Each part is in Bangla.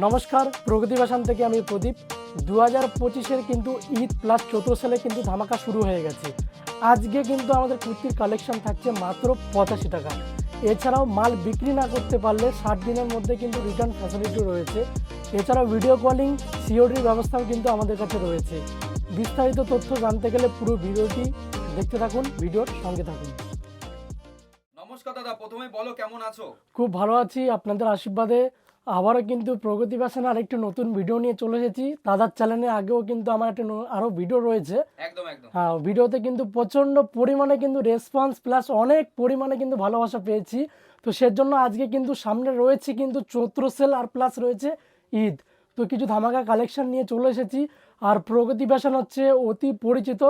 নমস্কার প্রগতি বাসান থেকে আমি প্রদীপ। দু হাজার পঁচিশের কিন্তু ঈদ প্লাস চতুর্থ সালে কিন্তু ধামাকা শুরু হয়ে গেছে। আজকে কিন্তু আমাদের কুর্তির কালেকশন থাকছে মাত্র পঁচাশি টাকা। এছাড়াও মাল বিক্রি না করতে পারলে ষাট দিনের মধ্যে কিন্তু রিটার্ন ফ্যাসিলিটি রয়েছে। এছাড়াও ভিডিও কলিং সিওডির ব্যবস্থাও কিন্তু আমাদের কাছে রয়েছে। বিস্তারিত তথ্য জানতে গেলে পুরো ভিডিওটি দেখতে থাকুন ভিডিওর সঙ্গে থাকুন। নমস্কার দাদা প্রথমে বলো কেমন আছো? খুব ভালো আছি আপনাদের আশীর্বাদে। আবারও কিন্তু প্রগতি বাসনে আরেকটি নতুন ভিডিও নিয়ে চলে এসেছি। দাদার চ্যানেলে আগেও কিন্তু আমার একটা ন- আরও ভিডিও রয়েছে। একদম একদম। হ্যাঁ ভিডিওতে কিন্তু প্রচণ্ড পরিমাণে কিন্তু রেসপন্স প্লাস অনেক পরিমাণে কিন্তু ভালোবাসা পেয়েছি। তো সেজন্য আজকে কিন্তু সামনে রয়েছে কিন্তু চৈত্র সেল আর প্লাস রয়েছে ঈদ। তো কিছু ধামাকা কালেকশন নিয়ে চলে এসেছি। আর প্রগতি ফ্যাশন হচ্ছে অতি পরিচিত।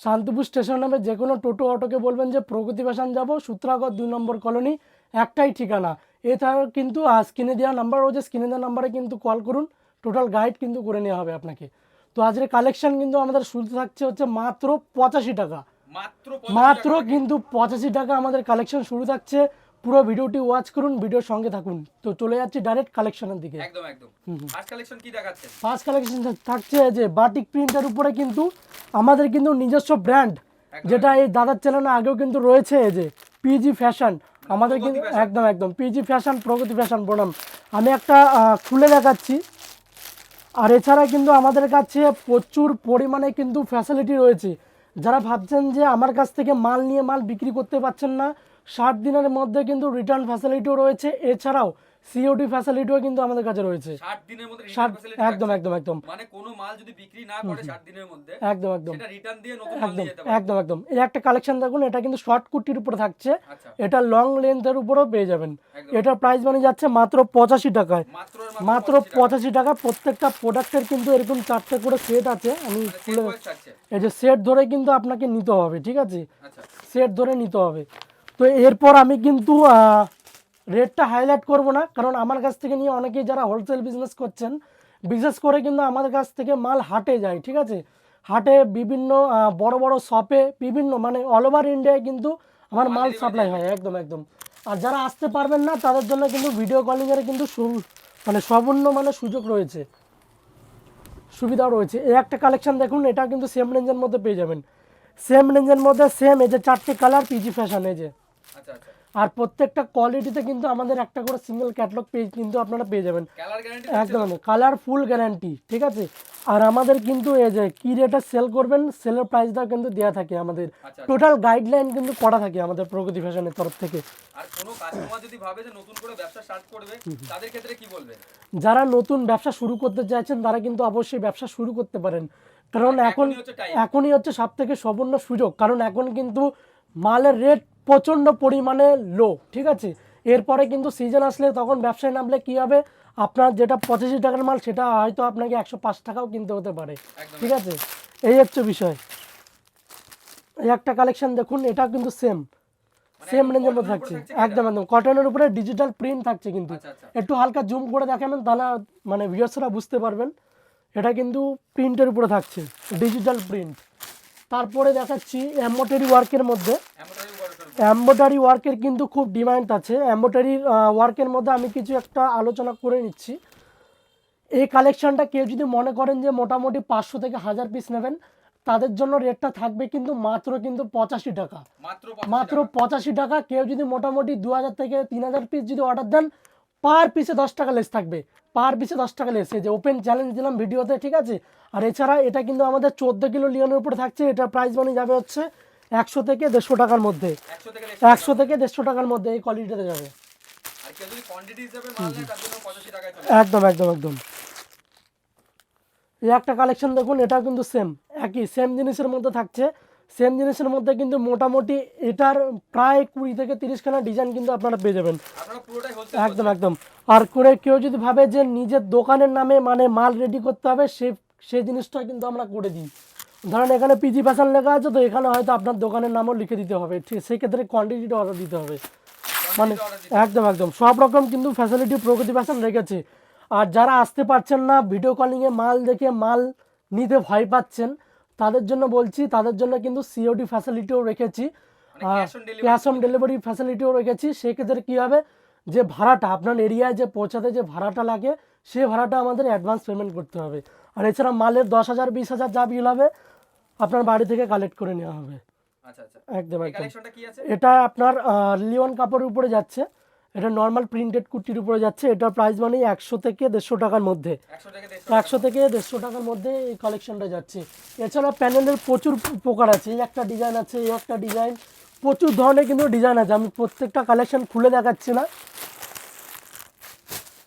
শান্তিপুর স্টেশন নামে যে কোনো টোটো অটোকে বলবেন যে প্রগতি ফ্যাশন যাব সূত্রাগর দুই নম্বর কলোনি একটাই ঠিকানা। এছাড়াও কিন্তু স্ক্রিনে দেওয়া নাম্বার রয়েছে স্ক্রিনে দেওয়া নাম্বারে কিন্তু কল করুন। টোটাল গাইড কিন্তু করে নেওয়া হবে আপনাকে। তো আজকের কালেকশন কিন্তু আমাদের শুরুতে থাকছে হচ্ছে মাত্র পঁচাশি টাকা। মাত্র মাত্র কিন্তু পঁচাশি টাকা আমাদের কালেকশন শুরু থাকছে। পুরো ভিডিওটি ওয়াচ করুন ভিডিওর সঙ্গে থাকুন। তো চলে যাচ্ছি ডাইরেক্ট কালেকশনের দিকে। একদম একদম। ফার্স্ট কালেকশন কি দেখাচ্ছে? ফার্স্ট কালেকশন থাকছে যে বাটিক প্রিন্টের উপরে কিন্তু আমাদের কিন্তু নিজস্ব ব্র্যান্ড যেটা এই দাদার চ্যানেলে আগেও কিন্তু রয়েছে যে পিজি ফ্যাশন আমাদের কিন্তু একদম একদম। পিজি ফ্যাশন প্রগতি ফ্যাশন বনাম। আমি একটা খুলে দেখাচ্ছি। আর এছাড়া কিন্তু আমাদের কাছে প্রচুর পরিমাণে কিন্তু ফ্যাসিলিটি রয়েছে। যারা ভাবছেন যে আমার কাছ থেকে মাল নিয়ে মাল বিক্রি করতে পারছেন না ষাট দিনের মধ্যে কিন্তু রিটার্ন ফ্যাসিলিটিও রয়েছে। এছাড়াও সিওডি ফ্যাসিলিটিও কিন্তু আমাদের কাছে রয়েছে। 60 দিনের মধ্যে ষাট রিটার্ন ফ্যাসিলিটি একদম একদম একদম। মানে কোনো মাল যদি বিক্রি না করে 60 দিনের মধ্যে একদম একদম। সেটা রিটার্ন দিয়ে নতুন মাল একদম যেতে একদম একদম। এই একটা কালেকশন দেখুন এটা কিন্তু শর্ট কুর্তির উপরে থাকছে। আচ্ছা। এটা লং লেন্থের উপরেও পেয়ে যাবেন। এটার প্রাইস মানে যাচ্ছে মাত্র পঁচাশি টাকায়। মাত্র 85 টাকা। পঁচাশি টাকা প্রত্যেকটা প্রোডাক্টের কিন্তু এরকম চারটে করে সেট আছে। আমি মানে খুলে এই যে সেট ধরে কিন্তু আপনাকে নিতে হবে ঠিক আছে? আচ্ছা। সেট ধরে নিতে হবে। তো এরপর আমি কিন্তু রেটটা হাইলাইট করব না কারণ আমার কাছ থেকে নিয়ে অনেকেই যারা হোলসেল বিজনেস করছেন বিশেষ করে কিন্তু আমাদের কাছ থেকে মাল হাটে যায় ঠিক আছে? হাটে বিভিন্ন বড় বড় শপে বিভিন্ন মানে অল ওভার ইন্ডিয়ায় কিন্তু আমার মাল সাপ্লাই হয়। একদম একদম। আর যারা আসতে পারবেন না তাদের জন্য কিন্তু ভিডিও কলিংয়ের কিন্তু মানে সম্পূর্ণ মানে সুযোগ রয়েছে। সুবিধাও রয়েছে। এই একটা কালেকশন দেখুন এটা কিন্তু সেম রেঞ্জের মধ্যে পেয়ে যাবেন। সেম রেঞ্জের মধ্যে সেম এই যে চারটে কালার পিজি ফ্যাশন এই যে। আচ্ছা আচ্ছা। আর প্রত্যেকটা কোয়ালিটিতে কিন্তু আমাদের একটা করে সিঙ্গেল ক্যাটলগ পেজ কিন্তু আপনারা পেয়ে যাবেন। একদম কালার ফুল গ্যারান্টি ঠিক আছে? আর আমাদের কিন্তু এই যে কি রেটে সেল করবেন সেলের প্রাইসটাও কিন্তু দেওয়া থাকে আমাদের। আচ্ছা টোটাল গাইডলাইন কিন্তু করা থাকে আমাদের প্রগতি ফ্যাশনের তরফ থেকে। আর কোনো কাস্টমার যদি ভাবে যে নতুন করে ব্যবসা স্টার্ট করবে তাদের ক্ষেত্রে কি বলবে? যারা নতুন ব্যবসা শুরু করতে চাইছেন তারা কিন্তু অবশ্যই ব্যবসা শুরু করতে পারেন। কারণ এখন এখনই হচ্ছে সব থেকে সম্পূর্ণ সুযোগ। কারণ এখন কিন্তু মালের রেট প্রচণ্ড পরিমাণে লো ঠিক আছে? এরপরে কিন্তু সিজন আসলে তখন ব্যবসায় নামলে কি হবে? আপনার যেটা পঁচাশি টাকার মাল সেটা হয়তো আপনাকে একশো পাঁচ টাকাও কিনতে হতে পারে ঠিক আছে? এই হচ্ছে বিষয়। এই একটা কালেকশন দেখুন এটা কিন্তু সেম সেম রেঞ্জের মধ্যে থাকছে। একদম একদম। কটনের উপরে ডিজিটাল প্রিন্ট থাকছে কিন্তু। আচ্ছা আচ্ছা। একটু হালকা জুম করে দেখাবেন তাহলে মানে ভিউয়ার্সরা বুঝতে পারবেন। এটা কিন্তু প্রিন্টের উপরে থাকছে ডিজিটাল প্রিন্ট তারপরে দেখাচ্ছি এম্বোটারি ওয়ার্কের মধ্যে। এমনটাই ওয়ার্কার কিন্তু খুব ডিমান্ড আছে। এম্বোটারি ওয়ার্কের মধ্যে আমি কিছু একটা আলোচনা করে নিচ্ছি। এই কালেকশানটা কেউ যদি মনে করেন যে মোটামুটি পাঁচশো থেকে হাজার পিস নেবেন তাদের জন্য রেটটা থাকবে কিন্তু মাত্র কিন্তু পঁচাশি টাকা। মাত্র মাত্র পঁচাশি টাকা কেউ যদি মোটামুটি দু হাজার থেকে তিন হাজার পিস যদি অর্ডার দেন পার পিসে দশ টাকা লেস থাকবে। পার পিসে দশ টাকা লেস এই যে ওপেন চ্যালেঞ্জ দিলাম ভিডিওতে ঠিক আছে? আর এছাড়া এটা কিন্তু আমাদের চোদ্দ কিলো লিওনের উপরে থাকছে এটা প্রাইস মানে যাবে হচ্ছে একশো থেকে দেড়শো টাকার মধ্যে। একশো থেকে দেড়শো টাকার মধ্যে এই কোয়ালিটিতে যাবে। আর কেউ যদি কোয়ান্টিটি হিসেবে মাল নেয় তার জন্য 85 টাকায় চলে একদম একদম একদম। এই একটা কালেকশন দেখুন এটাও কিন্তু সেম একই সেম জিনিসের মধ্যে থাকছে। সেম জিনিসের মধ্যে কিন্তু মোটামুটি এটার প্রায় কুড়ি থেকে তিরিশখানা ডিজাইন কিন্তু আপনারা পেয়ে যাবেন। একদম একদম। আর করে কেউ যদি ভাবে যে নিজের দোকানের নামে মানে মাল রেডি করতে হবে সে সেই জিনিসটা কিন্তু আমরা করে দিই। ধরেন এখানে পিজি ফ্যাশন লেখা আছে তো এখানে হয়তো আপনার দোকানের নামও লিখে দিতে হবে। ঠিক সেই ক্ষেত্রে কোয়ান্টিটিটা অর্ডার দিতে হবে। মানে একদম একদম। সব রকম কিন্তু ফ্যাসিলিটি প্রগতি ফ্যাশন রেখেছে। আর যারা আসতে পারছেন না ভিডিও কলিংয়ে মাল দেখে মাল নিতে ভয় পাচ্ছেন তাদের জন্য বলছি তাদের জন্য কিন্তু সিওডি ফ্যাসিলিটিও রেখেছি। ক্যাশ অন ডেলিভারি ফ্যাসিলিটিও রেখেছি। সেক্ষেত্রে কী হবে? যে ভাড়াটা আপনার এরিয়ায় যে পৌঁছাতে যে ভাড়াটা লাগে সে ভাড়াটা আমাদের অ্যাডভান্স পেমেন্ট করতে হবে। আর এছাড়া মালের দশ হাজার বিশ হাজার যা বিল হবে আপনার বাড়ি থেকে কালেক্ট করে নেওয়া হবে। আচ্ছা আচ্ছা। একদম একদম। এটা আপনার লিওন কাপড়ের উপরে যাচ্ছে। এটা নর্মাল প্রিন্টেড কুর্তির উপরে যাচ্ছে। এটার প্রাইস মানে একশো থেকে দেড়শো টাকার মধ্যে। একশো থেকে দেড়শো টাকার মধ্যে এই কালেকশনটা যাচ্ছে। এছাড়া প্যানেলের প্রচুর প্রকার আছে। এই একটা ডিজাইন আছে এই একটা ডিজাইন প্রচুর ধরনের কিন্তু ডিজাইন আছে। আমি প্রত্যেকটা কালেকশন খুলে দেখাচ্ছি না।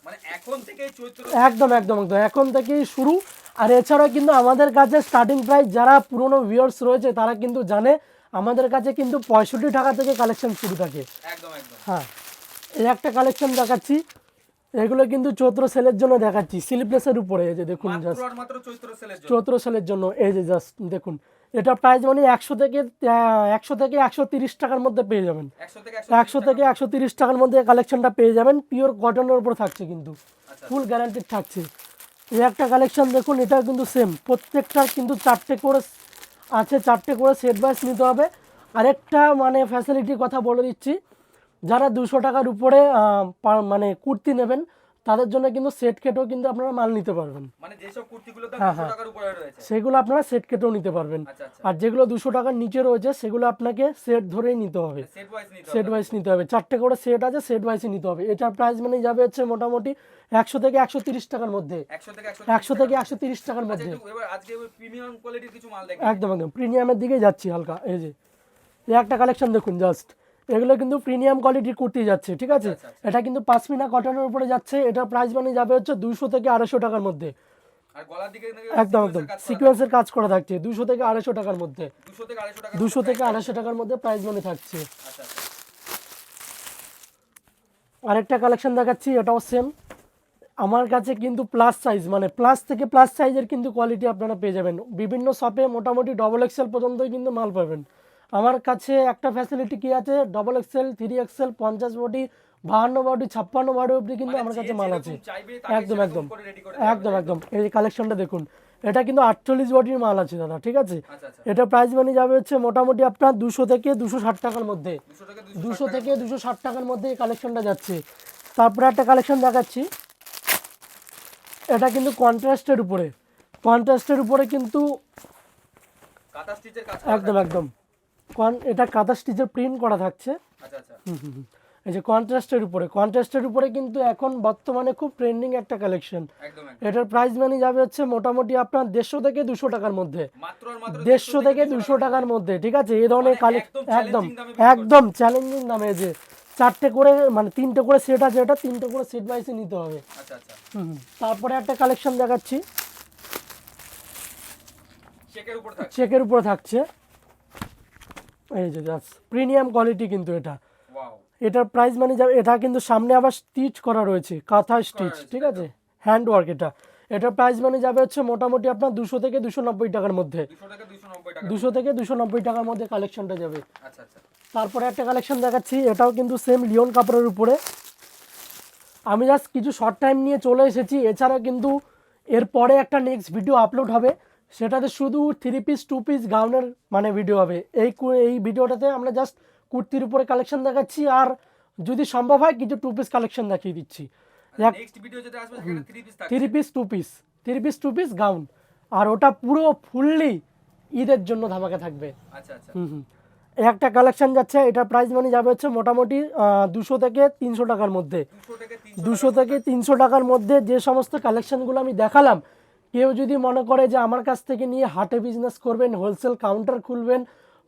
মানে একদম একদম একদম। এখন থেকেই শুরু। আর এছাড়া কিন্তু আমাদের কাছে স্টার্টিং প্রাইস যারা পুরনো ভিউয়ার্স রয়েছে তারা কিন্তু জানে আমাদের কাছে কিন্তু পঁয়ষট্টি টাকা থেকে কালেকশন শুরু থাকে। হ্যাঁ এই একটা কালেকশন দেখাচ্ছি। এগুলো কিন্তু চৈত্র সেলের জন্য দেখাচ্ছি স্লিপলেসের উপরে এই যে দেখুন জাস্ট চৈত্র সেলের জন্য। এই যে জাস্ট দেখুন এটা প্রাইস মানে একশো থেকে একশো থেকে একশো তিরিশ টাকার মধ্যে পেয়ে যাবেন। একশো থেকে একশো তিরিশ টাকার মধ্যে কালেকশনটা পেয়ে যাবেন পিওর কটনের উপর থাকছে কিন্তু। আচ্ছা ফুল গ্যারান্টিড থাকছে। এই একটা কালেকশন দেখুন এটা কিন্তু সেম প্রত্যেকটার কিন্তু চারটে করে আছে, চারটে করে সেট বাইস নিতে হবে। আরেকটা মানে ফ্যাসিলিটির কথা বলে দিচ্ছি। যারা দুশো টাকার উপরে মানে কুর্তি নেবেন তাদের জন্য কিন্তু সেট কেটেও কিন্তু আপনারা মাল নিতে পারবেন। মানে যেসব কুর্তিগুলো হ্যাঁ, দুশো টাকার উপরে রয়েছে। সেগুলো আপনারা সেট কেটেও নিতে পারবেন। আচ্ছা আচ্ছা। আর যেগুলো দুশো টাকার নিচে রয়েছে সেগুলো আপনাকে সেট ধরেই নিতে হবে। সেট ওয়াইজ নিতে সেট হবে ওয়াইজ নিতে হবে। চারটে করে সেট আছে সেট ওয়াইজই নিতে হবে। এটার প্রাইস মানে যাবে হচ্ছে মোটামুটি একশো থেকে একশো তিরিশ টাকার মধ্যে। একশো থেকে একশো তিরিশ টাকার আচ্ছা মধ্যে। একদম একদম। প্রিমিয়ামের দিকে যাচ্ছি হালকা। এই যে এই একটা কালেকশন দেখুন জাস্ট এগুলো কিন্তু প্রিমিয়াম কোয়ালিটির কুর্তি যাচ্ছে ঠিক আছে? আচ্ছা, এটা কিন্তু পাঁচমিনা কটনের উপরে যাচ্ছে এটার প্রাইস মানে যাবে হচ্ছে দুশো থেকে আড়াইশো টাকার মধ্যে। আর গলার দিকে একদম একদম। সিকোয়েন্সের কাজ করা থাকছে। দুশো থেকে আড়াইশো টাকার মধ্যে। দুশো থেকে আড়াইশো টাকার মধ্যে প্রাইস মানে থাকছে। আচ্ছা আচ্ছা। আরেকটা কালেকশন দেখাচ্ছি এটাও সেম আমার কাছে কিন্তু প্লাস সাইজ মানে প্লাস থেকে প্লাস সাইজের কিন্তু কোয়ালিটি আপনারা পেয়ে যাবেন। বিভিন্ন শপে মোটামুটি ডবল এক্সেল পর্যন্তই কিন্তু মাল পাবেন। আমার কাছে একটা ফ্যাসিলিটি কি আছে? ডবল এক্সেল থ্রি এক্সেল পঞ্চাশ বডি বাহান্ন বডি ছাপ্পান্ন বডি অবধি কিন্তু আমার কাছে মাল আছে। একদম একদম। একদম একদম। এই কালেকশনটা দেখুন। এটা কিন্তু আটচল্লিশ বডির মাল আছে দাদা ঠিক আছে? আচ্ছা আচ্ছা। এটা প্রাইস মানে যাবে হচ্ছে মোটামুটি আপনার দুশো থেকে দুশো ষাট টাকার মধ্যে। দুশো থেকে দুশো ষাট টাকার মধ্যে। এই কালেকশনটা যাচ্ছে। তারপরে একটা কালেকশন দেখাচ্ছি। এটা কিন্তু কন্ট্রাস্টের উপরে। কন্ট্রাস্টের উপরে কিন্তু একদম একদম। কন এটা কাদা স্টিচের প্রিন্ট করা থাকছে। আচ্ছা আচ্ছা। হুম, হুম, হুম। এই যে কন্ট্রাস্টের উপরে কন্ট্রাস্টের উপরে কিন্তু এখন বর্তমানে খুব ট্রেন্ডিং একটা কালেকশন একদম একদম। এটার প্রাইস মানে যাবে হচ্ছে মোটামুটি আপনার দেড়শো থেকে দুশো টাকার মধ্যে। মাত্র আর মাত্র দেড়শো থেকে দুশো টাকার মধ্যে ঠিক আছে? এই ধরনের মানে কালেকশন একদম একদম একদম চ্যালেঞ্জিং দামে যে চারটে করে মানে তিনটে করে সেট আছে এটা তিনটে করে সেট ওয়াইসে নিতে হবে। আচ্ছা আচ্ছা। হুম, তারপরে একটা কালেকশন দেখাচ্ছি। চেকের উপর থাকে চেকের উপরে থাকছে। এই যে প্রিমিয়াম কোয়ালিটি কিন্তু এটা। এটার প্রাইস মানে যাবে এটা কিন্তু সামনে আবার স্টিচ করা রয়েছে কাঁথা স্টিচ ঠিক আছে? হ্যান্ড ওয়ার্ক এটা। এটার প্রাইস মানে যাবে হচ্ছে মোটামুটি আপনার দুশো থেকে দুশো নব্বই টাকার মধ্যে। দুশো থেকে দুশো নব্বই টাকা দুশো থেকে দুশো নব্বই টাকার মধ্যে কালেকশনটা যাবে। আচ্ছা আচ্ছা। তারপরে একটা কালেকশন দেখাচ্ছি এটাও কিন্তু সেম লিওন কাপড়ের উপরে। আমি জাস্ট কিছু শর্ট টাইম নিয়ে চলে এসেছি এছাড়া কিন্তু এরপরে একটা নেক্সট ভিডিও আপলোড হবে। সেটাতে শুধু থ্রি পিস টু পিস গাউনের মানে ভিডিও হবে। এই এই ভিডিওটাতে আমরা জাস্ট কুর্তির উপরে কালেকশন দেখাচ্ছি আর যদি সম্ভব হয় কিছু টু পিস কালেকশন দেখিয়ে দিচ্ছি। Three piece two piece three piece two piece gown আর ওটা পুরো ফুললি ঈদের জন্য ধামাকা থাকবে। আচ্ছা আচ্ছা। একটা কালেকশন যাচ্ছে এটা প্রাইস মানে যাবে হচ্ছে মোটামুটি দুশো থেকে তিনশো টাকার মধ্যে। দুশো থেকে তিনশো টাকার মধ্যে। যে সমস্ত কালেকশনগুলো আমি দেখালাম কেউ যদি মনে করে যে আমার কাছ থেকে নিয়ে হাটে বিজনেস করবেন হোলসেল কাউন্টার খুলবেন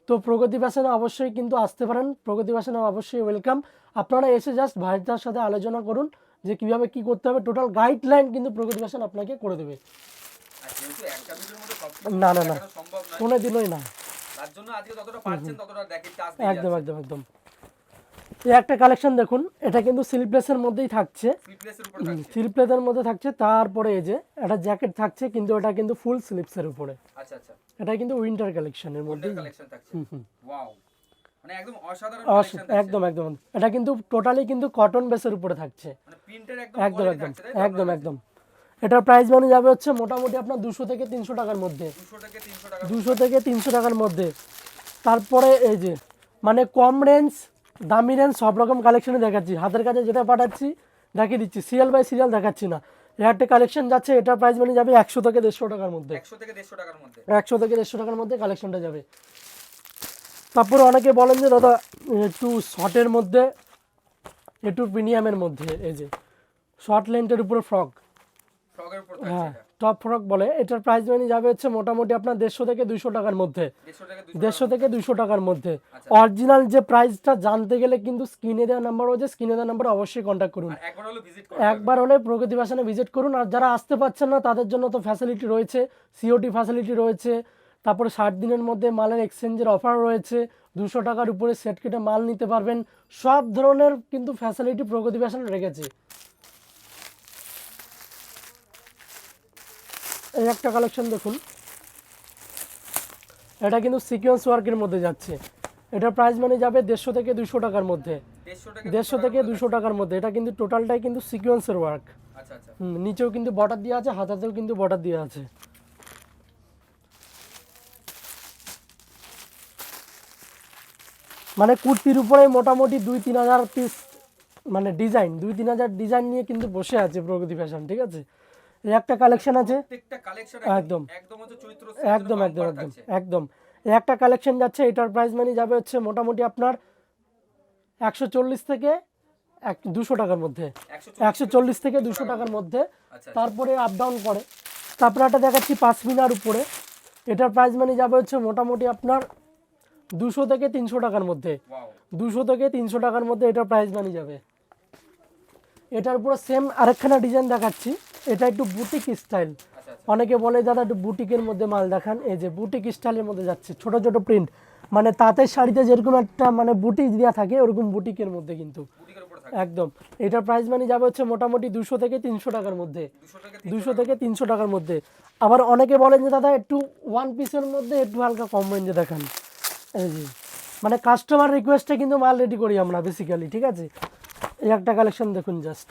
তো প্রগতি ফ্যাশনে অবশ্যই কিন্তু আসতে পারেন। প্রগতি ফ্যাশনে অবশ্যই ওয়েলকাম আপনারা এসে জাস্ট ভাইটার সাথে আলোচনা করুন যে কীভাবে কি করতে হবে। টোটাল গাইডলাইন কিন্তু প্রগতি ফ্যাশন আপনাকে করে দেবে। না না না। দেখানো কোনো দিনই না। তার জন্য আজকে যতটা পারছেন ততটা দেখি চাষ একদম একদম একদম। একটা কালেকশন দেখুন এটা কিন্তু স্লিপলেসের মধ্যেই থাকছে। স্লিপলেসের মধ্যে থাকছে তারপরে এই যে একটা জ্যাকেট থাকছে কিন্তু এটা কিন্তু ফুল স্লিপসের উপরে। আচ্ছা আচ্ছা। এটা কিন্তু উইন্টার কালেকশনের মধ্যে কালেকশন থাকছে। ওয়াও মানে একদম অসাধারণ কালেকশন একদম একদম। এটা কিন্তু টোটালি কিন্তু কটন বেসের উপরে থাকছে। মানে প্রিন্টের একদম একদম একদম? একদম এটার প্রাইস মানে যাবে হচ্ছে মোটামুটি আপনার দুশো থেকে তিনশো টাকার মধ্যে। দুশো থেকে তিনশো টাকার মধ্যে। তারপরে এই যে মানে কম রেঞ্জ দামি রেঞ্জ সব রকম কালেকশনে দেখাচ্ছি। হাতের কাছে যেটা পাঠাচ্ছি দেখিয়ে দিচ্ছি। সিরিয়াল বাই সিরিয়াল দেখাচ্ছি না। একটা কালেকশন যাচ্ছে এটার প্রাইস মানে যাবে একশো থেকে দেড়শো টাকার মধ্যে। একশো থেকে দেড়শো টাকার মধ্যে। একশো থেকে দেড়শো টাকার মধ্যে কালেকশনটা যাবে। তারপরে অনেকে বলেন যে দাদা একটু শর্টের মধ্যে একটু প্রিমিয়ামের মধ্যে এই যে শর্ট লেন্থের উপরে ফ্রক হ্যাঁ টপ ফ্রক বলে এটার প্রাইস মানে যাবে হচ্ছে মোটামুটি আপনার দেড়শো থেকে দুশো টাকার মধ্যে। দেড়শো থেকে দুশো টাকার মধ্যে। আচ্ছা। অরিজিনাল যে প্রাইসটা জানতে গেলে কিন্তু স্ক্রিনে দেওয়া নাম্বার রয়েছে স্ক্রিনে দেওয়া নাম্বারে অবশ্যই কন্ট্যাক্ট করুন। একবার হলে প্রগতি বাসানে ভিজিট করুন। আর যারা আসতে পারছেন না তাদের জন্য তো ফ্যাসিলিটি রয়েছে সিওটি ফ্যাসিলিটি রয়েছে তারপরে ষাট দিনের মধ্যে মালের এক্সচেঞ্জের অফার রয়েছে দুশো টাকার উপরে সেট কেটে মাল নিতে পারবেন। সব ধরনের কিন্তু ফ্যাসিলিটি প্রগতি ফ্যাশন রেখেছে। এই একটা কালেকশন দেখুন। এটা কিন্তু সিকোয়েন্স ওয়ার্কের মধ্যে যাচ্ছে। এটা প্রাইস মানে যাবে দেড়শো থেকে দুশো টাকার মধ্যে। দেড়শো থেকে দুশো টাকার মধ্যে। এটা কিন্তু টোটালটাই কিন্তু সিকোয়েন্সের ওয়ার্ক আচ্ছা আচ্ছা। নিচেও কিন্তু বর্ডার দেওয়া আছে হাতাতেও কিন্তু বর্ডার দেওয়া আছে। মানে কুর্তির উপরে মোটামুটি দুই তিন হাজার পিস মানে ডিজাইন দুই তিন হাজার ডিজাইন নিয়ে কিন্তু বসে আছে প্রগতি ফ্যাশন ঠিক আছে? একটা কালেকশন আছে? একদম। একদম একদম একদম একদম একটা কালেকশন যাচ্ছে এটার প্রাইস মানে যাবে হচ্ছে মোটামুটি আপনার একশো চল্লিশ থেকে এক দুশো টাকার মধ্যে। একশো চল্লিশ থেকে দুশো টাকার মধ্যে। আচ্ছা তারপরে আপ ডাউন করে। তারপরে একটা দেখাচ্ছি পাঁচ মিনার উপরে। এটার প্রাইস মানে যাবে হচ্ছে মোটামুটি আপনার দুশো থেকে তিনশো টাকার মধ্যে। দুশো থেকে তিনশো টাকার মধ্যে এটার প্রাইস মানি যাবে। এটার উপরে সেম আরেকখানা ডিজাইন দেখাচ্ছি। এটা একটু বুটিক স্টাইল। আচ্ছা আচ্ছা। অনেকে বলে দাদা একটু বুটিকের মধ্যে মাল দেখান। এই যে বুটিক স্টাইলের মধ্যে যাচ্ছে ছোট ছোট প্রিন্ট মানে তাঁতের শাড়িতে যেরকম একটা মানে বুটিক দেওয়া থাকে ওরকম বুটিকের মধ্যে কিন্তু। একদম। এটার প্রাইস মানে যাবে হচ্ছে মোটামুটি দুশো থেকে তিনশো টাকার মধ্যে। দুশো দুশো থেকে তিনশো টাকার মধ্যে। আবার অনেকে বলেন যে দাদা একটু ওয়ান পিসের মধ্যে একটু হালকা কম রেঞ্জে দেখান। এই যে মানে কাস্টমার রিকোয়েস্টে কিন্তু মাল রেডি করি আমরা বেসিক্যালি ঠিক আছে? এই একটা কালেকশন দেখুন জাস্ট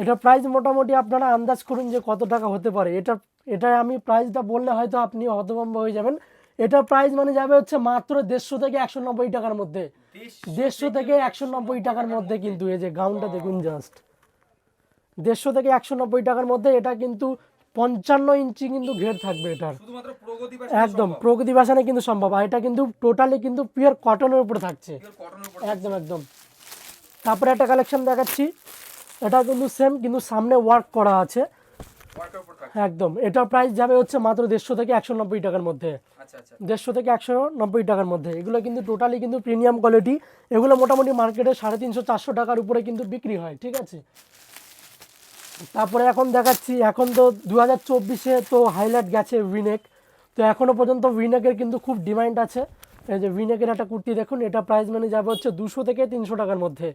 এটা প্রাইস মোটামুটি আপনারা আন্দাজ করুন যে কত টাকা হতে পারে। এটা এটা আমি প্রাইসটা বললে হয়তো আপনি হতভম্ব হয়ে যাবেন। এটা প্রাইস মানে যাবে হচ্ছে মাত্র দেড়শো থেকে একশো নব্বই টাকার মধ্যে। দেড়শো থেকে একশো নব্বই টাকার মধ্যে কিন্তু এই যে গাউনটা দেখুন জাস্ট দেড়শো থেকে একশো নব্বই টাকার মধ্যে এটা কিন্তু পঞ্চান্ন ইঞ্চি কিন্তু ঘের থাকবে এটার। একদম প্রগতি বাসানে কিন্তু সম্ভব। আর এটা কিন্তু টোটালি কিন্তু পিওর কটনের উপরে থাকছে। একদম একদম। তারপরে একটা কালেকশন দেখাচ্ছি। এটা কিন্তু সেম কিন্তু সামনে ওয়ার্ক করা আছে। একদম। এটা প্রাইস যাবে হচ্ছে মাত্র দেড়শো থেকে একশো নব্বই টাকার মধ্যে। আচ্ছা আচ্ছা। দেড়শো থেকে একশো নব্বই টাকার মধ্যে। এগুলো কিন্তু টোটালি কিন্তু প্রিমিয়াম কোয়ালিটি এগুলো মোটামুটি মার্কেটে সাড়ে তিনশো চারশো টাকার উপরে কিন্তু বিক্রি হয় ঠিক আছে? তারপরে এখন দেখাচ্ছি এখন তো দু হাজার চব্বিশে তো হাইলাইট গেছে উইনেক তো এখনও পর্যন্ত উইনেকের কিন্তু খুব ডিমান্ড আছে। এই যে উইনেকের একটা কুর্তি দেখুন এটা প্রাইস মানে যাবে হচ্ছে দুশো থেকে তিনশো টাকার মধ্যে।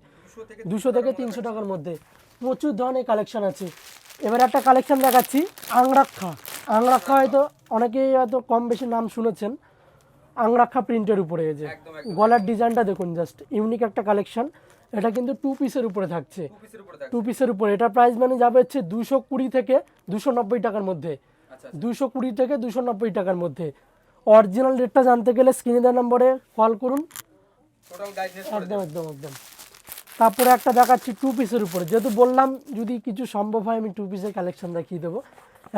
দুশো থেকে তিনশো টাকার মধ্যে। প্রচুর ধরনের কালেকশন আছে। এবার একটা কালেকশন দেখাচ্ছি আংরাক্ষা আংরাক্ষা হয়তো অনেকেই হয়তো কম বেশি নাম শুনেছেন। আংরাক্ষা প্রিন্টের উপরে এই যে। গলার ডিজাইনটা দেখুন জাস্ট ইউনিক একটা কালেকশন এটা কিন্তু টু পিসের উপরে থাকছে। টু পিসের উপরে এটা প্রাইস মানে যাবে হচ্ছে দুশো কুড়ি থেকে দুশো নব্বই টাকার মধ্যে। আচ্ছা। দুশো কুড়ি থেকে দুশো নব্বই টাকার মধ্যে। অরিজিনাল রেটটা জানতে গেলে স্ক্রিনে দেওয়া নম্বরে কল করুন। একদম একদম একদম। তারপরে একটা দেখাচ্ছি টু পিসের উপরে। যেহেতু বললাম যদি কিছু সম্ভব হয় আমি টু পিসের কালেকশন দেখিয়ে দেবো।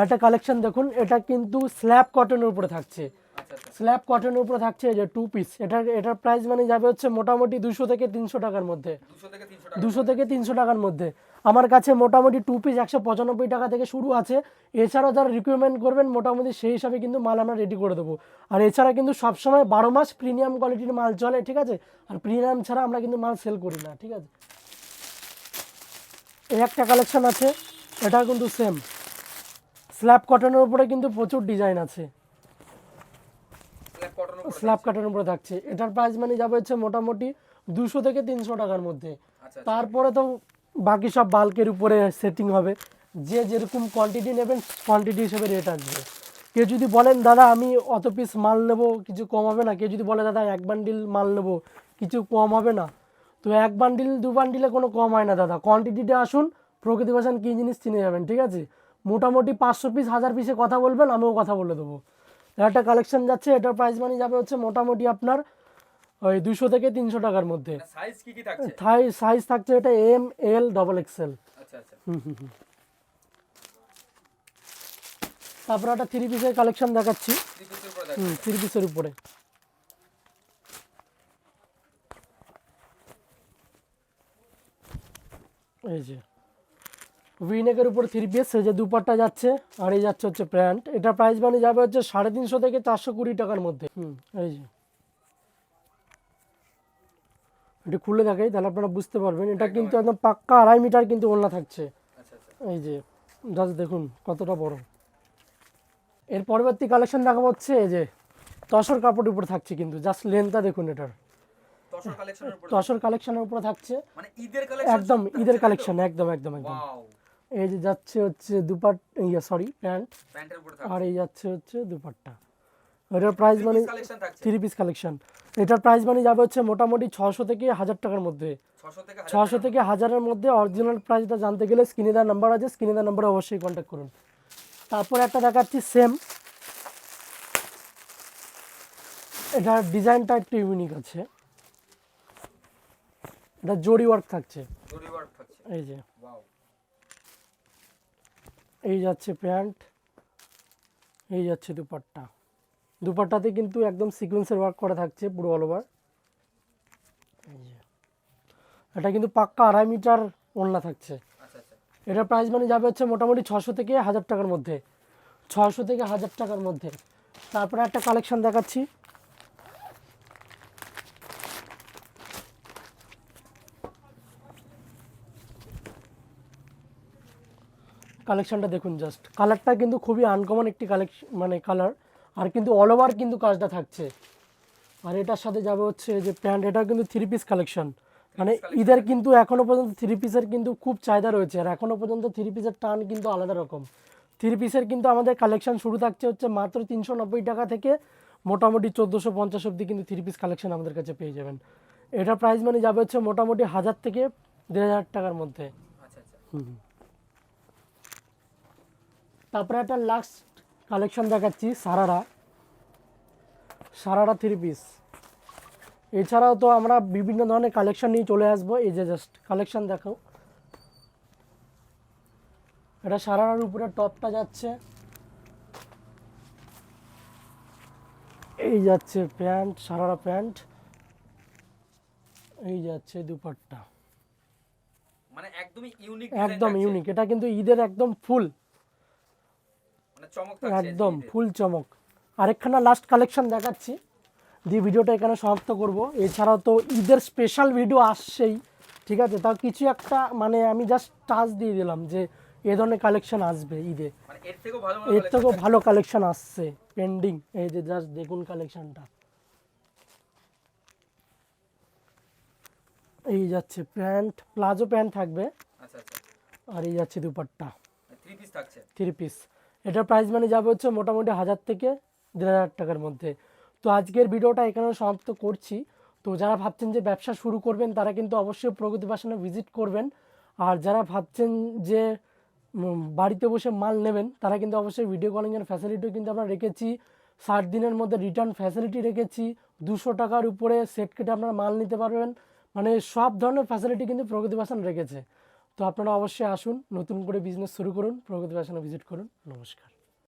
একটা কালেকশন দেখুন এটা কিন্তু স্ল্যাব কটনের উপরে থাকছে। আচ্ছা আচ্ছা। স্ল্যাব কটনের উপরে থাকছে যে টু পিস এটার এটার প্রাইস মানে যাবে হচ্ছে মোটামুটি দুশো থেকে তিনশো টাকার মধ্যে। দুশো থেকে তিনশো টাকার মধ্যে। আমার কাছে মোটামুটি টু পিস একশো পঁচানব্বই টাকা থেকে শুরু আছে। এছাড়াও যারা রিকোয়ারমেন্ট করবেন মোটামুটি সেই হিসাবে কিন্তু মাল আমরা রেডি করে দেবো। আর এছাড়া কিন্তু সবসময় বারো মাস প্রিমিয়াম কোয়ালিটির মাল চলে ঠিক আছে? আর প্রিমিয়াম ছাড়া আমরা কিন্তু মাল সেল করি না ঠিক আছে? এই একটা কালেকশন আছে এটা কিন্তু সেম স্ল্যাব কটনের উপরে কিন্তু প্রচুর ডিজাইন আছে। স্ল্যাব কটনের উপর থাকছে? এটার প্রাইস মানে যাবে হচ্ছে মোটামুটি দুশো থেকে তিনশো টাকার মধ্যে। আচ্ছা। তারপরে তো বাকি সব বাল্কের উপরে সেটিং হবে। যে যেরকম কোয়ান্টিটি নেবেন কোয়ান্টিটি হিসেবে রেট আসবে। কেউ যদি বলেন, দাদা, আমি অত পিস মাল নেব, কিছু কম হবে না। কেউ যদি বলে, দাদা, এক বান্ডিল মাল নেব, কিছু কম হবে না। তো এক বান্ডিল দু বান্ডিলে কোনো কম হয় না, দাদা। কোয়ান্টিটিতে আসুন, প্রকৃতি ভাষান কী জিনিস চিনে যাবেন, ঠিক আছে? মোটামুটি পাঁচশো পিস হাজার পিসে কথা বলবেন, আমিও কথা বলে দেবো। একটা কালেকশন যাচ্ছে, এটার প্রাইস মানি যাবে হচ্ছে মোটামুটি আপনার ওই দুশো থেকে তিনশো টাকার মধ্যে। সাইজ কি কি থাকছে? সাইজ থাকছে এটা এম এল ডবল এক্সেল আচ্ছা আচ্ছা। তারপরে একটা থ্রি পিসের কালেকশন দেখাচ্ছি। থ্রি পিসের উপরে হুম থ্রি পিসের উপরে। এই যে। উইনেকের উপর থ্রি পিস এই যে দুপাট্টা যাচ্ছে আর এই যাচ্ছে হচ্ছে প্যান্ট। এটা প্রাইস মানে যাবে হচ্ছে সাড়ে তিনশো থেকে চারশো কুড়ি টাকার মধ্যে। হুম এই যে। এটা খুলে দেখাই তাহলে আপনারা বুঝতে পারবেন। এটা কিন্তু একদম পাক্কা আড়াই মিটার কিন্তু ওলনা থাকছে। আচ্ছা আচ্ছা। এই যে জাস্ট দেখুন কতটা বড়। এর পরবর্তী কালেকশন দেখাবো হচ্ছে এই যে তসর কাপড়ের উপর থাকছে কিন্তু জাস্ট লেন্থটা দেখুন এটার। তসর কালেকশনের উপরে তসর কালেকশনের উপরে থাকছে। মানে ঈদের কালেকশন একদম ঈদের কালেকশন একদম? একদম একদম এই যে যাচ্ছে হচ্ছে দুপাট ইয়ে সরি প্যান্ট আর এই যাচ্ছে হচ্ছে দুপাট্টা। এটার প্রাইস মানে থ্রি পিস কালেকশন এটার প্রাইস মানে যাবে হচ্ছে মোটামুটি ছশো থেকে হাজার টাকার মধ্যে। 600 থেকে 1000 ছশো থেকে হাজারের মধ্যে অরিজিনাল প্রাইসটা জানতে গেলে স্ক্রিনে দেওয়ার নাম্বার আছে স্ক্রিনে দেওয়ার নাম্বারে অবশ্যই কন্ট্যাক্ট করুন। তারপরে একটা দেখাচ্ছি সেম এটার ডিজাইনটা একটু ইউনিক আছে। এটা জরি ওয়ার্ক থাকছে। এই যে। এই যাচ্ছে প্যান্ট। এই যাচ্ছে দুপাট্টা। দুপাট্টাতে কিন্তু একদম সিকোয়েন্সের ওয়ার্ক করা থাকছে পুরো অল ওভার এটা কিন্তু পাক্কা আড়াই মিটার ওড়না থাকছে। এটা প্রাইস মানে যাবে হচ্ছে মোটামুটি ছশো থেকে হাজার টাকার মধ্যে। ছশো থেকে হাজার টাকার মধ্যে। তারপরে একটা কালেকশন দেখাচ্ছি। কালেকশনটা দেখুন জাস্ট কালারটা কিন্তু খুবই আনকমন একটি কালেকশন মানে কালার আর কিন্তু অল ওভার কিন্তু কাজটা থাকছে। আর এটার সাথে যাবে হচ্ছে যে প্যান্ট এটা কিন্তু থ্রি পিস কালেকশন মানে ঈদের কিন্তু এখনও পর্যন্ত থ্রি পিসের কিন্তু খুব চাহিদা রয়েছে। আর এখনও পর্যন্ত থ্রি পিসের টান কিন্তু আলাদা রকম। থ্রি পিসের কিন্তু আমাদের কালেকশন শুরু থাকছে হচ্ছে মাত্র তিনশো নব্বই টাকা থেকে মোটামুটি চোদ্দোশো পঞ্চাশ অব্দি কিন্তু থ্রি পিস কালেকশন আমাদের কাছে পেয়ে যাবেন। এটা প্রাইস মানে যাবে হচ্ছে মোটামুটি হাজার থেকে দেড় হাজার টাকার মধ্যে। আচ্ছা আচ্ছা। তারপরে একটা লাস্ট কালেকশন দেখাচ্ছি সারারা। সারারা থ্রি পিস এছাড়াও তো আমরা বিভিন্ন ধরনের কালেকশন নিয়ে চলে আসব। এই যে জাস্ট কালেকশন দেখো এটা সারারার উপরে টপটা যাচ্ছে। এই যাচ্ছে প্যান্ট সারারা প্যান্ট। এই যাচ্ছে দুপাট্টা। মানে একদমই ইউনিক একদম ইউনিক এটা কিন্তু ঈদের একদম ফুল মানে একদম ফুল চমক। আরেকখানা লাস্ট কালেকশন দেখাচ্ছি। দিয়ে ভিডিওটা এখানে সমাপ্ত করব। এছাড়াও তো ঈদের স্পেশাল ভিডিও আসছেই ঠিক আছে? তাও কিছু একটা মানে আমি জাস্ট টাচ দিয়ে দিলাম যে এ ধরনের কালেকশন আসবে ঈদে। মানে এর থেকেও ভালো কালেকশন আসছে পেন্ডিং এই যে জাস্ট দেখুন কালেকশনটা এই যাচ্ছে প্যান্ট প্লাজো প্যান্ট থাকবে। আচ্ছা আচ্ছা। আর এই যাচ্ছে দুপাট্টা। থ্রি পিস থাকছে। থ্রি পিস এটার প্রাইস মানে যাবে হচ্ছে মোটামুটি হাজার থেকে দেড় হাজার টাকার মধ্যে। তো আজকের ভিডিওটা এখানে সমাপ্ত করছি। তো যারা ভাবছেন যে ব্যবসা শুরু করবেন, তারা কিন্তু অবশ্যই প্রগতি বাসনে ভিজিট করবেন। আর যারা ভাবছেন যে বাড়িতে বসে মাল নেবেন, তারা কিন্তু অবশ্যই ভিডিও কলিংয়ের ফ্যাসিলিটিও কিন্তু আমরা রেখেছি। ষাট দিনের মধ্যে রিটার্ন ফ্যাসিলিটি রেখেছি। দুশো টাকার উপরে সেট কেটে আপনারা মাল নিতে পারবেন। মানে সব ধরনের ফ্যাসিলিটি কিন্তু প্রগতি বাসন রেখেছে। তো আপনারা অবশ্যই আসুন, নতুন করে বিজনেস শুরু করুন, প্রগতি বাসনে ভিজিট করুন। নমস্কার।